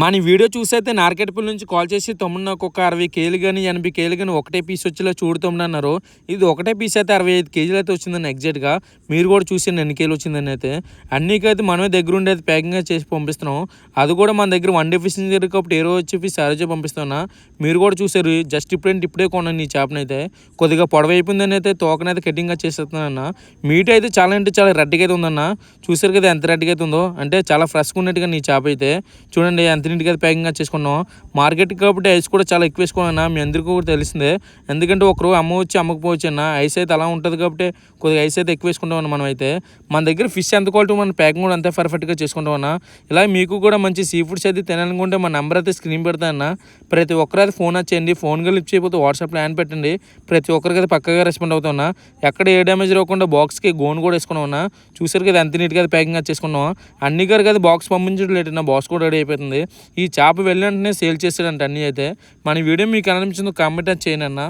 మన వీడియో చూసైతే నార్కెట్పల్లి నుంచి కాల్ చేసి తమ్ముడు నాకు ఒక అరవై కేలు కానీ ఎనభై కేలు కానీ ఒకటే పీస్ వచ్చేలా చూడుతామని అన్నారు. ఇది ఒకటే పీస్ అయితే అరవై ఐదు కేజీలు అయితే వచ్చిందని ఎగ్జాక్ట్గా మీరు కూడా చూసి ఎన్ని కేలు వచ్చిందని అయితే. అన్నికైతే మనమే దగ్గర ఉండి అయితే ప్యాకింగ్ చేసి పంపిస్తున్నాం. అది కూడా మన దగ్గర వన్ డే ఫిషింగ్ జరిగి కాబట్టి ఏ రోజు వచ్చి ఫిష్ పంపిస్తున్నా మీరు కూడా చూసారు. జస్ట్ ఇప్పుడేంటి ఇప్పుడే కొన్నాను ఈ చేపనైతే కొద్దిగా పొడవైపోయిందని అయితే తోకనైతే కటింగ్గా చేసేస్తున్నానన్న మీట్ అయితే చాలా అంటే చాలా రెడ్డిగా అయితే ఉందన్న. చూసారు కదా ఎంత రెడ్డిగా అయితే ఉందో. అంటే చాలా ఫ్రెష్గా ఉన్నట్టుగా నీ చేప అయితే. చూడండి ఎంత నీట్గా ప్యాకింగ్ చేసుకున్నాం. మార్కెట్ కాబట్టి ఐస్ కూడా చాలా ఎక్కువ వేసుకోవాలన్నా మీ అందరికీ కూడా తెలిసిందే. ఎందుకంటే ఒకరు అమ్మవచ్చు అమ్మకపోవచ్చు అన్న. ఐస్ అయితే అలా ఉంటుంది కాబట్టి కొద్దిగా ఐస్ అయితే ఎక్కువ వేసుకుంటాం మనం అయితే. మన దగ్గర ఫిష్ ఎంత క్వాలిటీ మన ప్యాకింగ్ కూడా అంతే పర్ఫెక్ట్గా చేసుకుంటాం ఇలా మీకు కూడా మంచి సీ ఫుడ్స్ అయితే తినాలనుకుంటే మన నెంబర్ అయితే స్క్రీన్ పెడతానన్న ప్రతి ఒక్కరు అయితే ఫోన్ వచ్చేయండి ఫోన్గా లిఫ్ట్ చేయకపోతే వాట్సాప్లో యాన్ పెట్టండి. ప్రతి ఒక్కరికి అయితే పక్కగా రెస్పాండ్ అవుతున్నా ఎక్కడ ఏ డ్యామేజ్ రాకుండా బాక్స్కి గోన్ కూడా వేసుకున్నామన్నా చూసారు కదా ఎంత నీట్గా ప్యాకింగ్ చేసుకున్నాం. అన్ని గారికి కదా బాక్స్ పంపించడం లేట్ నా బాక్స్ కూడా రెడీ అయిపోతుంది. ఈ చేప వెళ్ళి వెంటనే సేల్ చేసాడంట అన్నీ అయితే. మన వీడియో మీకు అనిపించిందో కామెంట్ చేయండి అన్న.